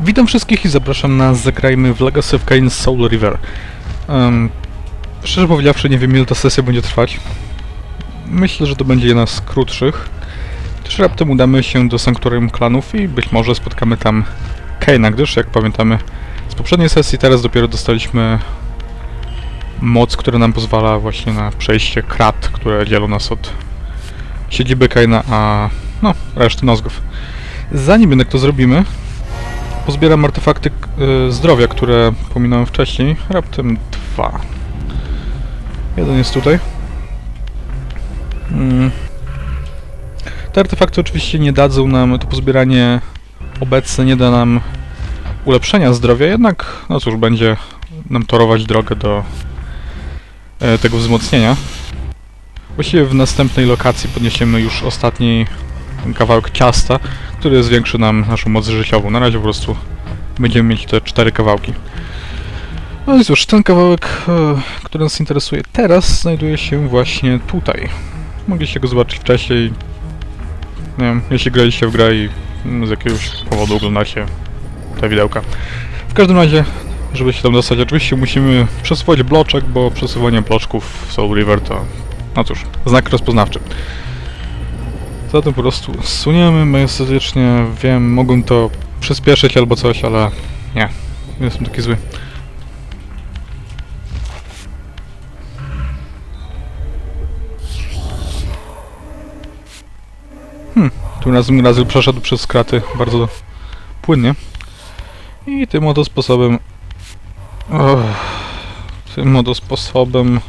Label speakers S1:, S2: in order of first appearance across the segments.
S1: Witam wszystkich i zapraszam na Zagrajmy w Legacy of Kain Soul River. Um, szczerze powiedziawszy, nie wiem ile ta sesja będzie trwać. Myślę, że to będzie jedna z krótszych. Też raptem udamy się do Sanktuarium Klanów i być może spotkamy tam Kaina, gdyż jak pamiętamy z poprzedniej sesji, teraz dopiero dostaliśmy moc, która nam pozwala właśnie na przejście krat, które dzielą nas od siedziby Kaina, a no, reszty nozgów. Zanim jednak to zrobimy, pozbieram artefakty y, zdrowia, które pominąłem wcześniej. Raptem dwa. Jeden jest tutaj. Mm. Te artefakty oczywiście nie dadzą nam, to pozbieranie obecne nie da nam ulepszenia zdrowia, jednak no cóż, będzie nam torować drogę do e, tego wzmocnienia. Właściwie w następnej lokacji podniesiemy już ostatni kawałek ciasta, który zwiększy nam naszą moc życiową. Na razie po prostu będziemy mieć te cztery kawałki. No i cóż, ten kawałek, e, który nas interesuje teraz, znajduje się właśnie tutaj. Mogliście go zobaczyć wcześniej. Nie wiem, jeśli graliście w grę i z jakiegoś powodu oglądacie te widełka. W każdym razie, żeby się tam dostać, oczywiście musimy przesuwać bloczek, bo przesuwanie bloczków w Soul River to, no cóż, znak rozpoznawczy. Zatem po prostu suniemy majestatycznie, wiem, mogą to przyspieszyć albo coś, ale nie, jestem taki zły. Hmm, tym razem Razil przeszedł przez kraty bardzo płynnie. I tym oto sposobem... Och, tym oto sposobem...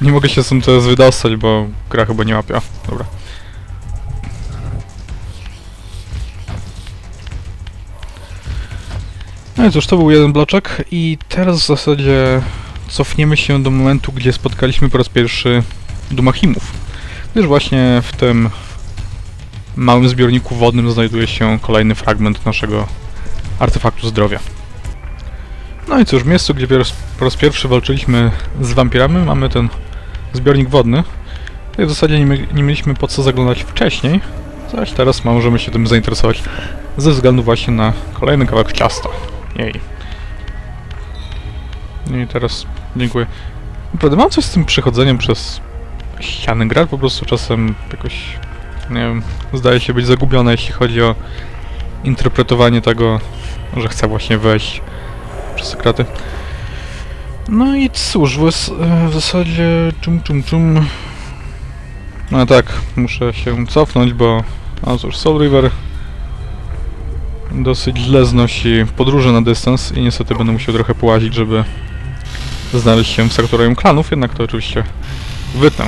S1: Nie mogę się stąd teraz wydostać, bo gra chyba nie łapie. O, Dobra. No i cóż, to był jeden bloczek i teraz w zasadzie cofniemy się do momentu, gdzie spotkaliśmy po raz pierwszy Dumachimów. Gdyż właśnie w tym małym zbiorniku wodnym znajduje się kolejny fragment naszego artefaktu zdrowia. No i cóż, w miejscu, gdzie po raz pierwszy walczyliśmy z wampirami, mamy ten zbiornik wodny. I w zasadzie nie, nie mieliśmy po co zaglądać wcześniej, zaś teraz możemy się tym zainteresować ze względu właśnie na kolejny kawałek ciasta. Jej. No I teraz dziękuję. Naprawdę mam coś z tym przechodzeniem przez gra, po prostu czasem jakoś, nie wiem, zdaje się być zagubione, jeśli chodzi o interpretowanie tego, że chcę właśnie wejść przez kraty. No i cóż, w, zas- w zasadzie czum czum czum. No tak, muszę się cofnąć, bo no cóż, Soul River dosyć źle znosi podróże na dystans i niestety będę musiał trochę połazić, żeby znaleźć się w Sanktuarium Klanów, jednak to oczywiście wytnę.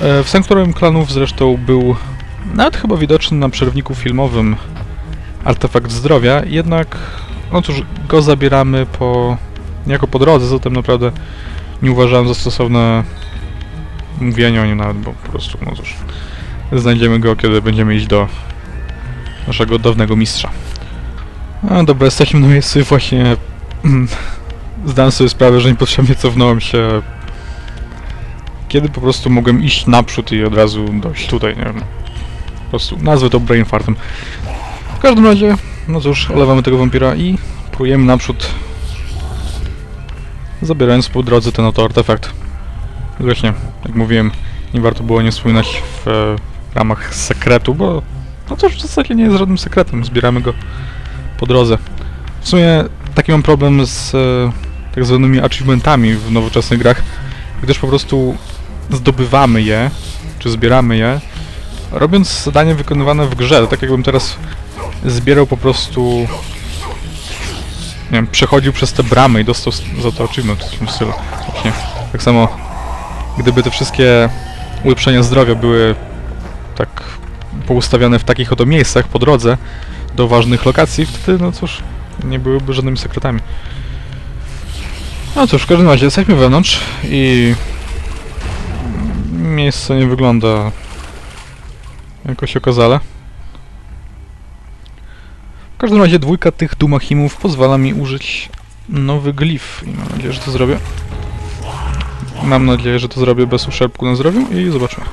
S1: E, W Sanktuarium Klanów zresztą był nawet chyba widoczny na przerwniku filmowym artefakt zdrowia, jednak no cóż, go zabieramy po jako po drodze, zatem naprawdę nie uważałem za stosowne mówienie o nim nawet, bo po prostu, no cóż, znajdziemy go, kiedy będziemy iść do naszego dawnego mistrza. No dobra, jesteśmy na miejscu właśnie mm, zdałem sobie sprawę, że niepotrzebnie cofnąłem się kiedy po prostu mogłem iść naprzód i od razu dojść tutaj, nie wiem. Po prostu nazwę to brain fartem. W każdym razie, no cóż, olewamy tego wampira i próbujemy naprzód zabierając po drodze ten oto artefakt. Właśnie, jak mówiłem, nie warto było nie wspominać w e, ramach sekretu, bo no to w zasadzie nie jest żadnym sekretem, zbieramy go po drodze. W sumie taki mam problem z e, tak zwanymi achievementami w nowoczesnych grach, gdyż po prostu zdobywamy je, czy zbieramy je, robiąc zadanie wykonywane w grze, tak jakbym teraz zbierał po prostu nie wiem, przechodził przez te bramy i dostał za to achievement w tym stylu. Właśnie. Tak samo, gdyby te wszystkie ulepszenia zdrowia były tak poustawiane w takich oto miejscach po drodze do ważnych lokacji, wtedy, no cóż, nie byłyby żadnymi sekretami. No cóż, w każdym razie jesteśmy wewnątrz i miejsce nie wygląda jakoś okazale. W każdym razie dwójka tych dumachimów pozwala mi użyć nowy glif i mam nadzieję, że to zrobię. Mam nadzieję, że to zrobię bez uszczerbku na zdrowiu i zobaczmy.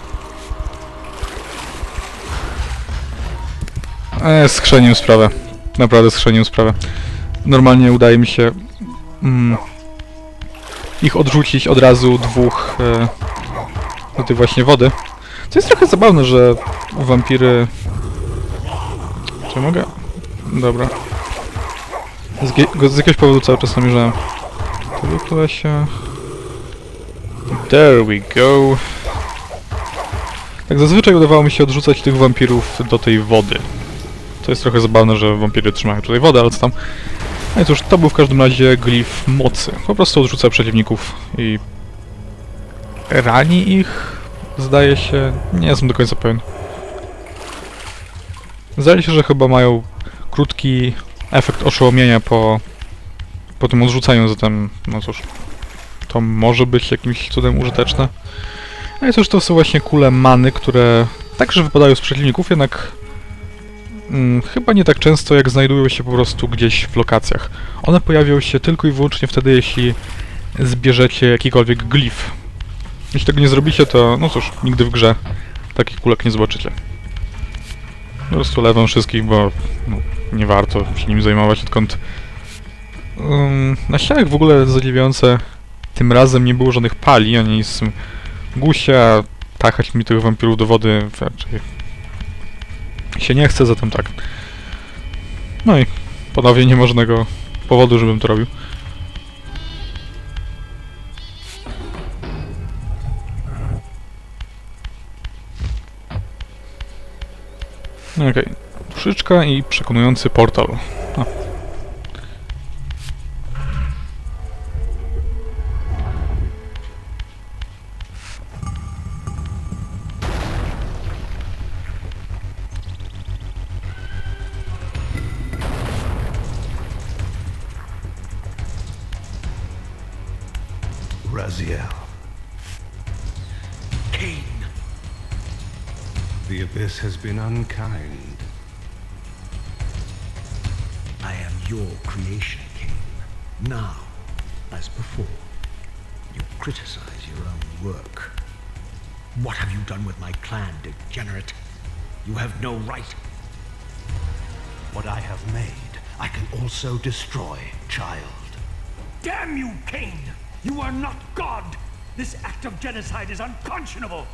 S1: Eee, skrzenił sprawę. naprawdę schrzenił sprawę. Normalnie udaje mi się mm, ich odrzucić od razu dwóch e, do tej właśnie wody. Co jest trochę zabawne, że wampiry... Czy mogę? Dobra. Z, z jakiegoś powodu cały czas namierzałem. To wypluwa się... There we go. Tak zazwyczaj udawało mi się odrzucać tych wampirów do tej wody. To jest trochę zabawne, że wampiry trzymają tutaj wodę, ale co tam. No i cóż, to był w każdym razie glif mocy. Po prostu odrzuca przeciwników i rani ich, zdaje się. Nie jestem do końca pewien. Zdaje się, że chyba mają krótki efekt oszołomienia po, po tym odrzuceniu, zatem, no cóż, to może być jakimś cudem użyteczne. No i cóż, to są właśnie kule many, które także wypadają z przeciwników, jednak mm, chyba nie tak często, jak znajdują się po prostu gdzieś w lokacjach. One pojawią się tylko i wyłącznie wtedy, jeśli zbierzecie jakikolwiek glif. Jeśli tego nie zrobicie, to no cóż, nigdy w grze takich kulek nie zobaczycie. Po prostu lewam wszystkich, bo no, nie warto się nim zajmować, odkąd um, na ścianach w ogóle zadziwiające tym razem nie było żadnych pali, ani z gusia, tachać mi tych wampirów do wody raczej się nie chce, zatem tak. No i ponownie nie ma żadnego powodu, żebym to robił. No Okej, duszyczka i przekonujący portal.
S2: Raziel.
S3: Cain,
S2: The Abyss has been unkind.
S3: I am your creation, Cain. Now, as before, you criticize your own work. What have you done with my clan, degenerate? You have no right.
S2: What I have made, I can also destroy, child.
S4: Damn you, Cain! You are not God! This act of genocide is unconscionable!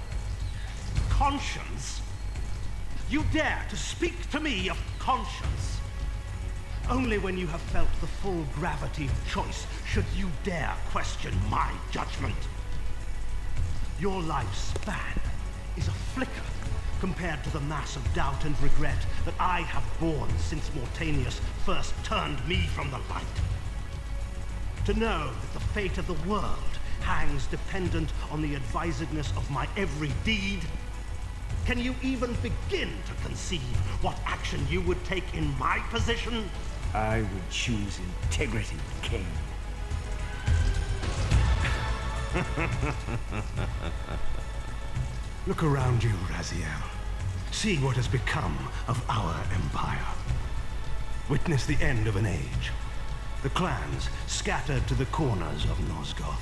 S4: Conscience? You dare to speak to me of conscience? Only when you have felt the full gravity of choice should you dare question my judgment. Your life's span is a flicker compared to the mass of doubt and regret that I have borne since Mortanius first turned me from the light. To know that the fate of the world hangs dependent on the advisedness of my every deed? Can you even begin to conceive what action you would take in my position?
S5: I would choose integrity, King.
S2: Look around you, Raziel. See what has become of our empire. Witness the end of an age. The clans scattered to the corners of Nosgoth.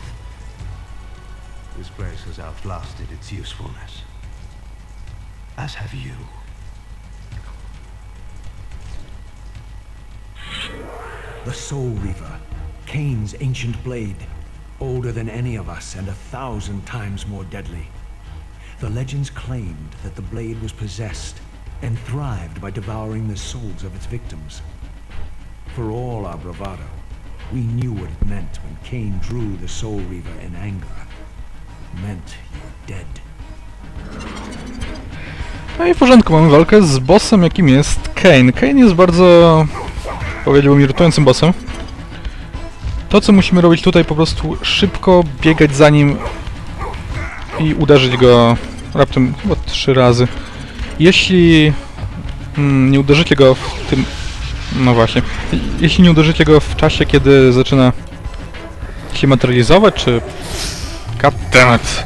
S2: This place has outlasted its usefulness. As have you.
S5: The Soul Reaver, Cain's ancient blade, older than any of us and a thousand times more deadly. The legends claimed that the blade was possessed and thrived by devouring the souls of its victims. For all our bravado, we knew what it meant when Cain drew the Soul Reaver in anger. It meant you were dead.
S1: No i w porządku, mamy walkę z bossem, jakim jest Kane. Kane jest bardzo, powiedziałbym, irytującym bossem. To, co musimy robić tutaj, po prostu szybko biegać za nim i uderzyć go raptem chyba trzy razy. Jeśli mm, nie uderzycie go w tym... No właśnie. Jeśli nie uderzycie go w czasie, kiedy zaczyna się materializować, czy... Goddammit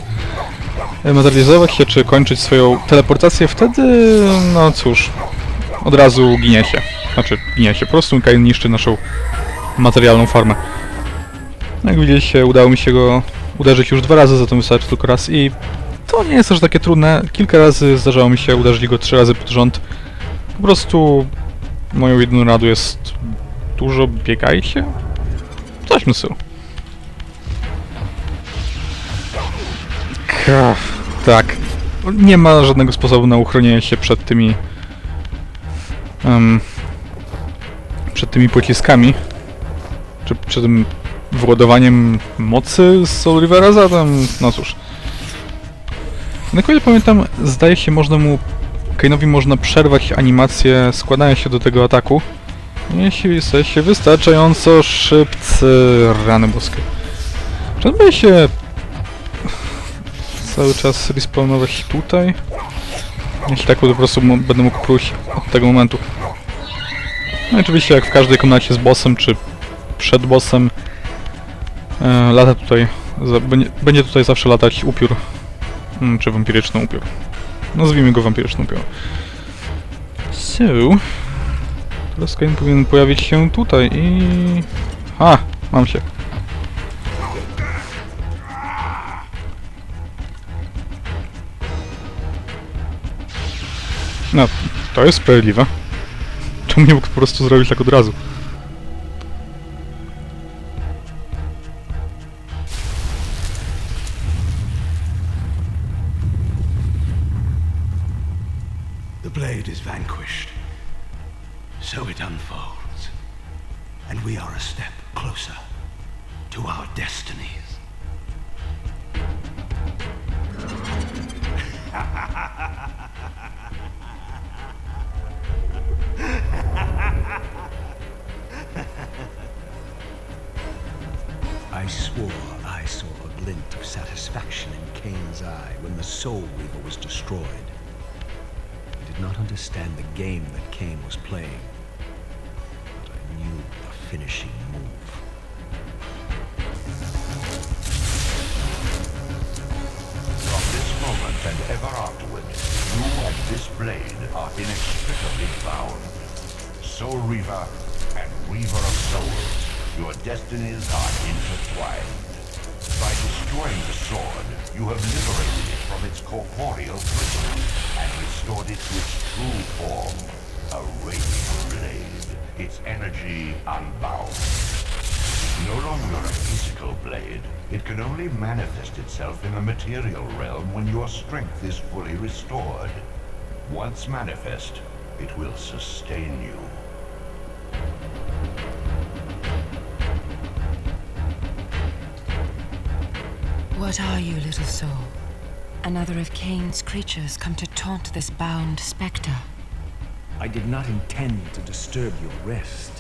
S1: materializować się, czy kończyć swoją teleportację, wtedy, no cóż, od razu giniecie. Znaczy, giniecie, po prostu Kain niszczy naszą materialną formę. Jak widzieliście, udało mi się go uderzyć już dwa razy, zatem wystarczy tylko raz i to nie jest aż takie trudne. Kilka razy zdarzało mi się uderzyć go trzy razy pod rząd. Po prostu Moją jedyną radą jest dużo biegajcie? Coś w stylu. Tak. Nie ma żadnego sposobu na uchronienie się przed tymi... em, przed tymi pociskami. Czy przed tym wyładowaniem mocy z Soul Rivera zatem... No cóż. Na ile pamiętam, zdaje się można mu... Kainowi można przerwać animację składania się do tego ataku. Jeśli jesteście wystarczająco szybcy, rany boskie. Będzie się cały czas respawnować tutaj? Jeśli tak, to po prostu będę mógł pójść od tego momentu. No i oczywiście jak w każdej komnacie z bossem, czy przed bossem, e, lata tutaj, będzie, będzie tutaj zawsze latać upiór, mm, czy wampiryczny upiór. Nazwijmy go wampiryczny upiór. So... Teraz Kain powinien pojawić się tutaj i... A, mam się. No, to jest sprawiedliwe. Czemu nie mógł po prostu zrobić tak od razu?
S2: So it unfolds. And we are a step closer to our destinies.
S3: I swore I saw a glint of satisfaction in Cain's eye when the Soul Weaver was destroyed. I did not understand the game that Cain was playing, finishing move.
S6: From this moment and ever afterward, you and this blade are inextricably bound. Soul Reaver and Reaver of Souls, your destinies are intertwined. By destroying the sword, you have liberated it from its corporeal prison and restored it to its true form, a radiant blade, its energy unbound. No longer a physical blade, it can only manifest itself in the material realm when your strength is fully restored. Once manifest, it will sustain you.
S7: What are you, little soul? Another of Cain's creatures come to taunt this bound spectre.
S5: I did not intend to disturb your rest.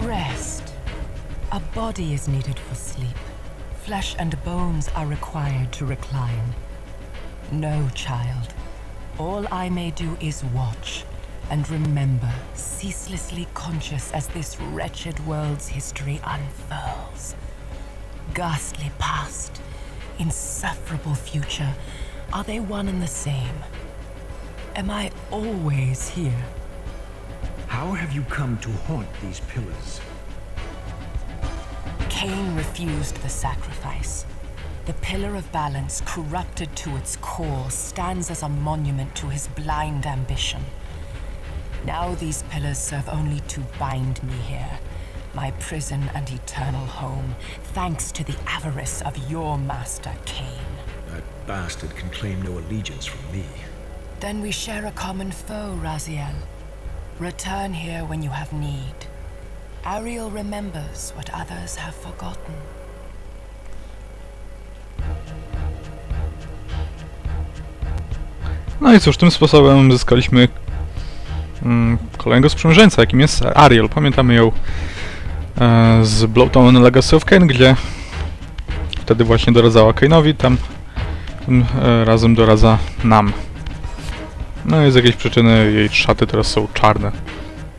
S7: Rest. A body is needed for sleep. Flesh and bones are required to recline. No, child. All I may do is watch and remember, ceaselessly conscious as this wretched world's history unfurls. Ghastly past, insufferable future, are they one and the same? Am I always here?
S5: How have you come to haunt these pillars?
S7: Cain refused the sacrifice. The pillar of balance, corrupted to its core, stands as a monument to his blind ambition. Now these pillars serve only to bind me here, my prison and eternal home, thanks to the avarice of your master, Cain.
S5: That bastard can claim no allegiance from me.
S7: Then we share a common foe, Raziel. Return here when you have need. Ariel remembers what others have forgotten.
S1: No i cóż, tym sposobem zyskaliśmy mm, kolejnego sprzymierzeńca, jakim jest Ariel. Pamiętamy ją e, z Blowtown Legacy of Kain, gdzie wtedy właśnie doradzała Kainowi, tam tym e, razem doradza nam. No i z jakiejś przyczyny jej szaty teraz są czarne.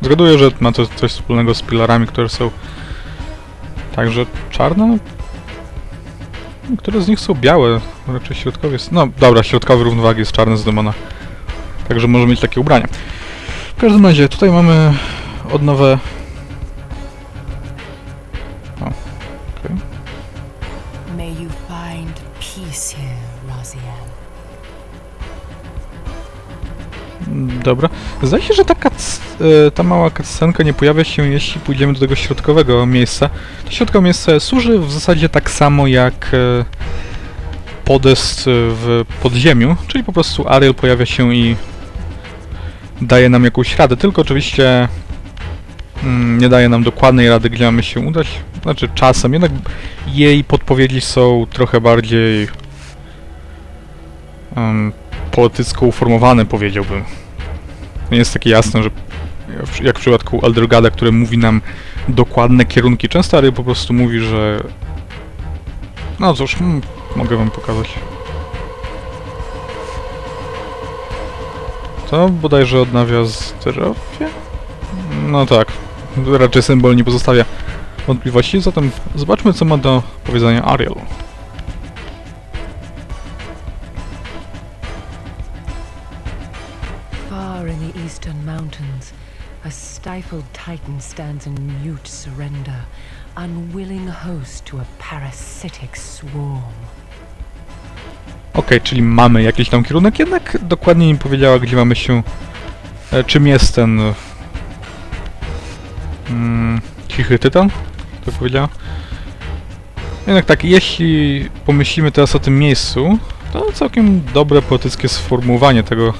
S1: Zgaduję, że ma to coś wspólnego z pilarami, które są także czarne. Niektóre z nich są białe, raczej środkowy jest... No dobra, środkowy równowagi jest czarny z demona. Także może mieć takie ubrania. W każdym razie, tutaj mamy odnowę... O, Dobra. Zdaje się, że ta, cuts- e, ta mała cutscenka nie pojawia się, jeśli pójdziemy do tego środkowego miejsca. To środkowe miejsce służy w zasadzie tak samo jak e, podest w podziemiu, czyli po prostu Ariel pojawia się i daje nam jakąś radę, tylko oczywiście mm, nie daje nam dokładnej rady, gdzie mamy się udać. Znaczy czasem, jednak jej podpowiedzi są trochę bardziej um, poetycko uformowane, powiedziałbym. Nie jest takie jasne, że jak w przypadku Eldergada, który mówi nam dokładne kierunki. Często Ariel po prostu mówi, że... No cóż, mm, mogę wam pokazać. To bodajże odnawia zdrowie? No tak, raczej symbol nie pozostawia wątpliwości, zatem zobaczmy co ma do powiedzenia Ariel.
S7: Far in the eastern mountains, a stifled titan stands in mute surrender, unwilling host to a parasitic swarm.
S1: Okej, czyli mamy jakiś tam kierunek, jednak dokładnie nie powiedziała, gdzie mamy się... E, czym jest ten... Mm, cichy tytan? Tak powiedziała? Jednak tak, jeśli pomyślimy teraz o tym miejscu, to całkiem dobre poetyckie sformułowanie tego...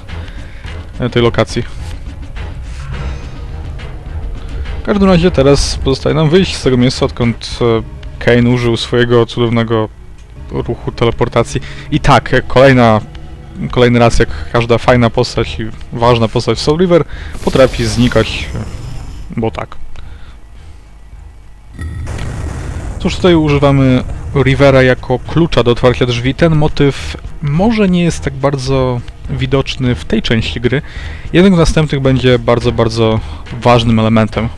S1: tej lokacji. W każdym razie teraz pozostaje nam wyjść z tego miejsca, odkąd e, Kane użył swojego cudownego ruchu teleportacji. I tak, kolejna, kolejny raz, jak każda fajna postać i ważna postać w Soul River potrafi znikać, e, bo tak. Cóż, tutaj używamy Rivera jako klucza do otwarcia drzwi. Ten motyw może nie jest tak bardzo widoczny w tej części gry, jednak w następnych będzie bardzo, bardzo ważnym elementem.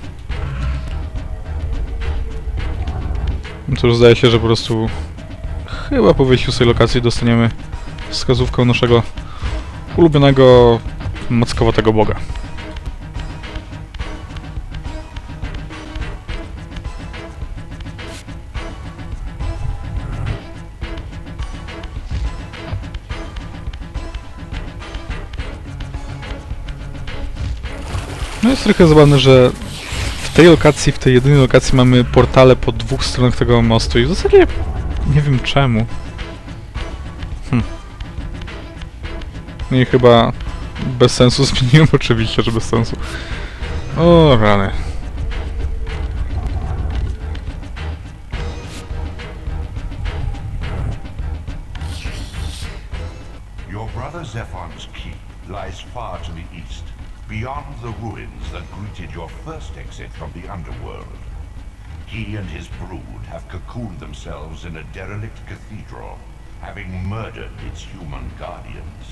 S1: Cóż, zdaje się, że po prostu chyba po wyjściu z tej lokacji dostaniemy wskazówkę naszego ulubionego mackowatego boga. Trochę zabawne, że w tej lokacji, w tej jedynej lokacji mamy portale po dwóch stronach tego mostu i w zasadzie nie wiem czemu. Hm. No i chyba bez sensu zmieniłem oczywiście, że bez sensu. O rany.
S6: Your brother Zephon's keep lies far to the east, beyond the ruins that greeted your first exit from the underworld. He and his brood have cocooned themselves in a derelict cathedral, having murdered its human guardians.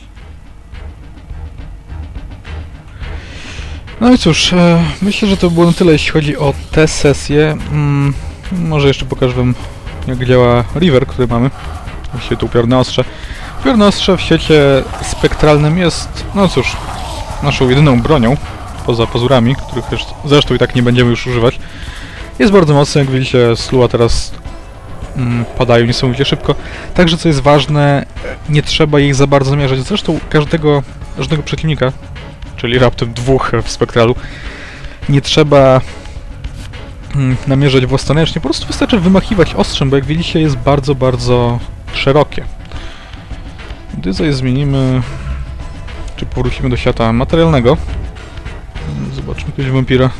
S1: No i cóż, e, myślę, że to było na tyle, jeśli chodzi o tę sesję. Mm, może jeszcze pokażę wam, jak działa River, który mamy. Właściwie to upiorne ostrze. Upiorne ostrze w świecie spektralnym jest, no cóż, naszą jedyną bronią, poza pazurami, których zresztą i tak nie będziemy już używać. Jest bardzo mocny, jak widzicie, slua teraz mm, padają niesamowicie szybko. Także, co jest ważne, nie trzeba ich za bardzo zamierzać. Zresztą każdego, każdego przeciwnika, czyli raptem dwóch w spektralu, nie trzeba mm, namierzać własnoręcznie, po prostu wystarczy wymachiwać ostrzem, bo jak widzicie jest bardzo, bardzo szerokie. Gdy sobie zmienimy, czy powrócimy do świata materialnego, zobaczmy jakiegoś wampira,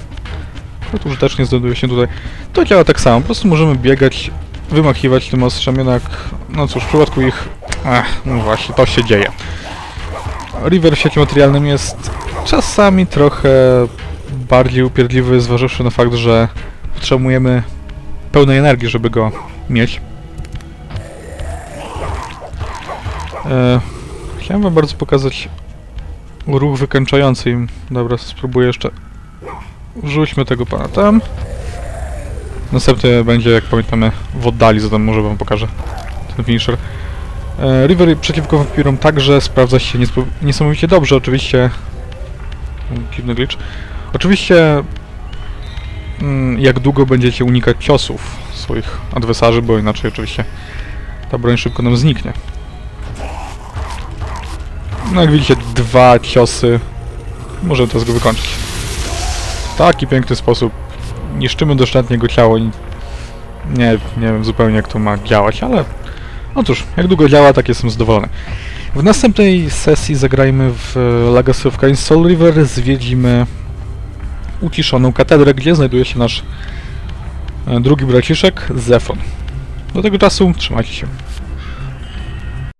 S1: to użytecznie znajduje się tutaj, to działa tak samo, po prostu możemy biegać, wymachiwać tym ostrzem, jednak, no cóż, w przypadku ich, no właśnie, to się dzieje. River w świecie materialnym jest czasami trochę bardziej upierdliwy, zważywszy na fakt, że potrzebujemy pełnej energii, żeby go mieć. E, chciałem wam bardzo pokazać ruch wykańczający im. Dobra, spróbuję jeszcze. Rzućmy tego pana tam. Następny będzie, jak pamiętamy, w oddali, zatem może wam pokażę ten finisher. E, River przeciwko wampirom także sprawdza się niesamowicie dobrze, oczywiście. Dziwny glitch. Oczywiście, mm, jak długo będziecie unikać ciosów swoich adwersarzy, bo inaczej oczywiście ta broń szybko nam zniknie. No jak widzicie, dwa ciosy Możemy teraz go wykończyć. W taki piękny sposób niszczymy doszczętnie jego ciało nie, nie wiem zupełnie jak to ma działać, ale no cóż, jak długo działa, tak jestem zadowolony. W następnej sesji zagrajmy w Legacy of Kain Soul River, zwiedzimy uciszoną katedrę, gdzie znajduje się nasz e, drugi braciszek, Zefon. Do tego czasu trzymajcie się.